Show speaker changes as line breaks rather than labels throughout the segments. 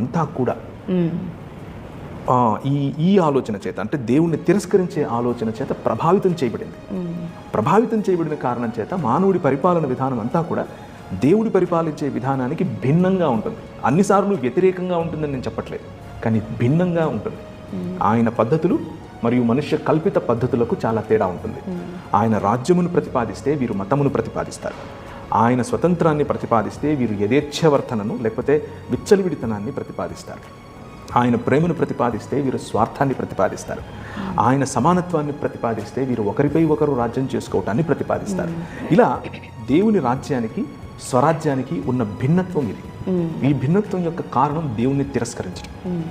అంతా కూడా. ఈ ఈ ఆలోచన చేత అంటే దేవుణ్ణి తిరస్కరించే ఆలోచన చేత ప్రభావితం చేయబడింది. ప్రభావితం చేయబడిన కారణం చేత మానవుడి పరిపాలన విధానం అంతా కూడా దేవుడి పరిపాలించే విధానానికి భిన్నంగా ఉంటుంది. అన్నిసార్లు వ్యతిరేకంగా ఉంటుందని నేను చెప్పట్లేదు కానీ భిన్నంగా ఉంటుంది. ఆయన పద్ధతులు మరియు మనుష్య కల్పిత పద్ధతులకు చాలా తేడా ఉంటుంది. ఆయన రాజ్యమును ప్రతిపాదిస్తే వీరు మతమును ప్రతిపాదిస్తారు. ఆయన స్వతంత్రాన్ని ప్రతిపాదిస్తే వీరు యథేచ్ఛవర్తనను లేకపోతే విచ్చలవిడితనాన్ని ప్రతిపాదిస్తారు. ఆయన ప్రేమను ప్రతిపాదిస్తే వీరు స్వార్థాన్ని ప్రతిపాదిస్తారు. ఆయన సమానత్వాన్ని ప్రతిపాదిస్తే వీరు ఒకరిపై ఒకరు రాజ్యం చేసుకోవటాన్ని ప్రతిపాదిస్తారు. ఇలా దేవుని రాజ్యానికి స్వరాజ్యానికి ఉన్న భిన్నత్వం ఇది. ఈ భిన్నత్వం యొక్క కారణం దేవుణ్ణి తిరస్కరించడం.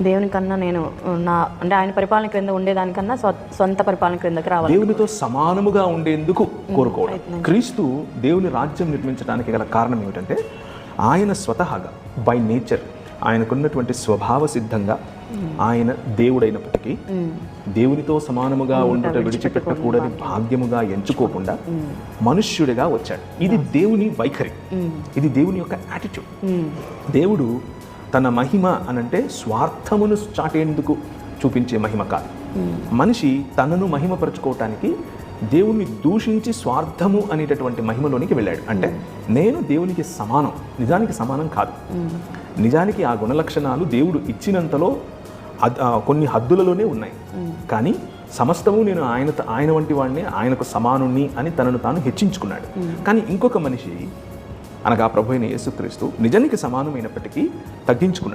దేవుని కన్నా నేను నా అంటే ఆయన పరిపాలన క్రింద ఉండేదానికన్నా సొంత పరిపాలన క్రిందకి రావాలి.
దేవునితో సమానముగా ఉండేందుకు కోరుకోవడం. క్రీస్తు దేవుని రాజ్యం నిర్మించడానికి గల కారణం ఏమిటంటే ఆయన స్వతహాగా బై నేచర్ ఆయనకున్నటువంటి స్వభావ సిద్ధంగా ఆయన దేవుడైనప్పటికీ దేవునితో సమానముగా ఉండట విడిచిపెట్టకూడని భాగ్యముగా ఎంచుకోకుండా మనుష్యుడిగా వచ్చాడు. ఇది దేవుని వైఖరి. ఇది దేవుని యొక్క యాటిట్యూడ్ దేవుడు తన మహిమ అనంటే స్వార్థమును చాటేందుకు చూపించే మహిమ కాదు. మనిషి తనను మహిమపరచుకోవటానికి దేవుని దూషించి స్వార్థము అనేటటువంటి మహిమలోనికి వెళ్ళాడు. అంటే నేను దేవునికి సమానం నిజానికి సమానం కాదు. నిజానికి ఆ గుణలక్షణాలు దేవుడు ఇచ్చినంతలో కొన్ని హద్దులలోనే ఉన్నాయి. కానీ సమస్తము నేను ఆయన ఆయన వంటి వాడిని ఆయనకు సమానుణ్ణి అని తనను తాను హెచ్చించుకున్నాడు. కానీ ఇంకొక మనిషి అనగా ప్రభు అయిన యేసుక్రీస్తు నిజానికి సమానమైనప్పటికీ తగ్గించుకున్నాడు.